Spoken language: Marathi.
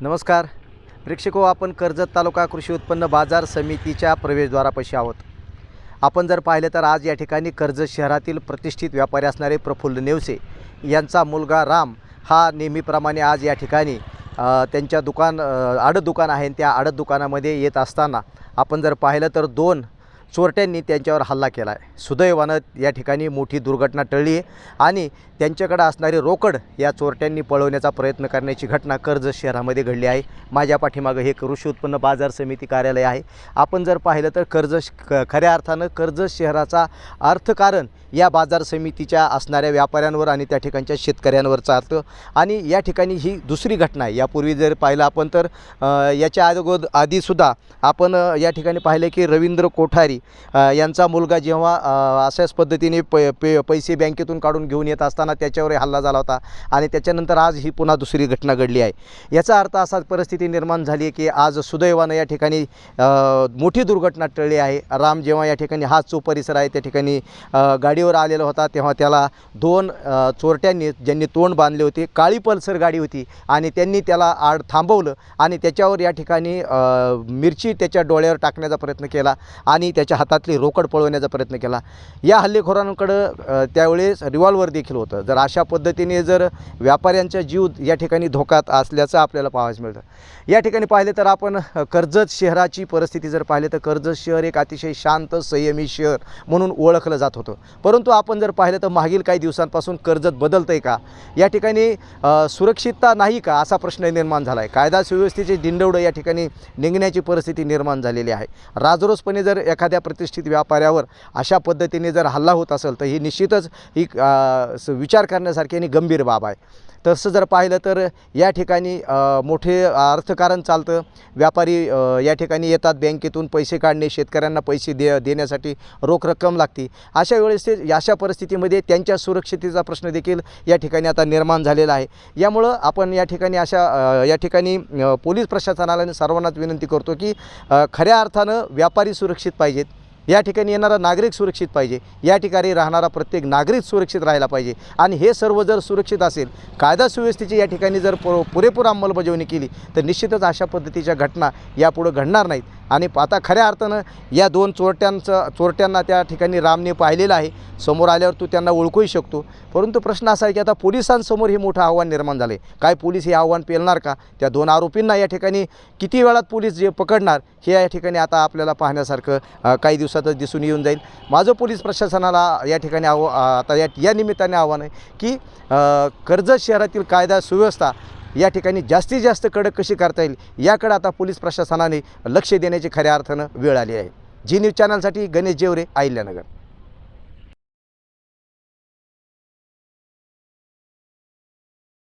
नमस्कार. प्रेक्षको हो, आपण कर्जत तालुका कृषी उत्पन्न बाजार समितीच्या प्रवेशद्वारापाशी आहोत. आपण जर पाहिलं तर आज या ठिकाणी कर्जत शहरातील प्रतिष्ठित व्यापारी असणारे प्रफुल्ल नेवसे यांचा मुलगा राम हा नेहमीप्रमाणे आज या ठिकाणी त्यांच्या दुकान आडत दुकान आहे त्या आडत दुकानामध्ये येत असताना आपण जर पाहिलं तर दोन चोरट्यांनी त्यांच्यावर हल्ला केला आहे सुदैवानं या ठिकाणी मोठी दुर्घटना टळली आहे आणि त्यांच्याकडे असणारी रोकड या चोरट्यांनी पळवण्याचा प्रयत्न करण्याची घटना कर्जत शहरामध्ये घडली आहे. माझ्या पाठीमागं हे कृषी उत्पन्न बाजार समिती कार्यालय आहे. आपण जर पाहिलं तर कर्जत क खऱ्या अर्थानं कर्जत शहराचा अर्थकारण या बाजार समितीच्या असणाऱ्या व्यापाऱ्यांवर आणि त्या ठिकाणच्या शेतकऱ्यांवर चालतं. आणि या ठिकाणी ही दुसरी घटना आहे. यापूर्वी जर पाहिलं आपण तर याच्या अगोद आधीसुद्धा आपण या ठिकाणी पाहिलं की रवींद्र कोठारी अधिकारी यांचा मुलगा जेव्हा अशाच पद्धतीने पै पे पैसे बँकेतून काढून घेऊन येत असताना त्याच्यावर हल्ला झाला होता आणि त्याच्यानंतर आज ही पुन्हा दुसरी घटना घडली आहे. याचा अर्थ असा परिस्थिती निर्माण झाली आहे की आज सुदैवानं या ठिकाणी मोठी दुर्घटना टळली आहे. राम जेव्हा या ठिकाणी हा जो परिसर आहे त्या ठिकाणी गाडीवर आलेला होता तेव्हा त्याला दोन चोरट्यांनी ज्यांनी तोंड बांधले होते काळी पल्सर गाडी होती आणि त्यांनी त्याला आड थांबवलं आणि त्याच्यावर या ठिकाणी मिरची त्याच्या डोळ्यावर टाकण्याचा प्रयत्न केला आणि त्याच्या हातातली रोकड पळवण्याचा प्रयत्न केला. या हल्लेखोरांकडं त्यावेळेस रिव्हॉल्वर देखील होतं. जर अशा पद्धतीने जर व्यापाऱ्यांचा जीव या ठिकाणी धोक्यात असल्याचं आपल्याला पाहायला मिळतं. या ठिकाणी पाहिले तर आपण कर्जत शहराची परिस्थिती जर पाहिले तर कर्जत शहर एक अतिशय शांत संयमी शहर म्हणून ओळखलं जात होतं. परंतु आपण जर पाहिलं तर मागील काही दिवसांपासून कर्जत बदलतं आहे का? या ठिकाणी सुरक्षितता नाही का असा प्रश्न निर्माण झाला आहे कायदा सुव्यवस्थेचे दिंडवडं या ठिकाणी निघण्याची परिस्थिती निर्माण झालेली आहे. राजरोसपणे जर एखाद्या प्रतिष्ठित व्यापाऱ्यावर अशा पद्धतीने जर हल्ला होत असेल तर ही निश्चितच ही विचार करण्यासारखी आणि गंभीर बाब आहे. तसं जर पाहिलं तर या ठिकाणी मोठे अर्थकारण चालतं. व्यापारी या ठिकाणी येतात बँकेतून पैसे काढणे शेतकऱ्यांना पैसे दे देण्यासाठी रोख रक्कम लागते. अशा वेळेस ते अशा परिस्थितीमध्ये त्यांच्या सुरक्षितेचा प्रश्न देखील या ठिकाणी आता निर्माण झालेला आहे. यामुळं आपण या ठिकाणी अशा या ठिकाणी पोलीस प्रशासनाला सर्वांनाच विनंती करतो की खऱ्या अर्थानं व्यापारी सुरक्षित पाहिजेत. या ठिकाणी येणारा नागरिक सुरक्षित पाहिजे. या ठिकाणी राहणारा प्रत्येक नागरिक सुरक्षित राहायला पाहिजे. आणि हे सर्व जर सुरक्षित असेल कायदा सुव्यवस्थेची या ठिकाणी जर पुरेपूर अंमलबजावणी केली तर निश्चितच अशा पद्धतीच्या घटना यापुढं घडणार नाहीत. आणि आता खऱ्या अर्थानं या दोन चोरट्यांचं चोरट्यांना त्या ठिकाणी रामने पाहिलेलं आहे. समोर आल्यावर तू त्यांना ओळखूही शकतो. परंतु प्रश्न असा आहे की आता पोलिसांसमोर हे मोठं आव्हान निर्माण झालं आहे काय पोलीस हे आव्हान पेलणार का? त्या दोन आरोपींना या ठिकाणी किती वेळात पोलीस जे पकडणार हे या ठिकाणी आता आपल्याला पाहण्यासारखं काही दिवसातच दिसून येऊन जाईल. माझं पोलीस प्रशासनाला या ठिकाणी आव आता या या निमित्ताने आव्हान आहे की कर्जत शहरातील कायदा सुव्यवस्था या ठिकाणी जास्तीत जास्त कडक कशी करता येईल याकडे आता पोलीस प्रशासनाने लक्ष देण्याची खऱ्या अर्थानं वेळ आली आहे. जी न्यूज चॅनलसाठी गणेश जेवरे अहिल्यानगर.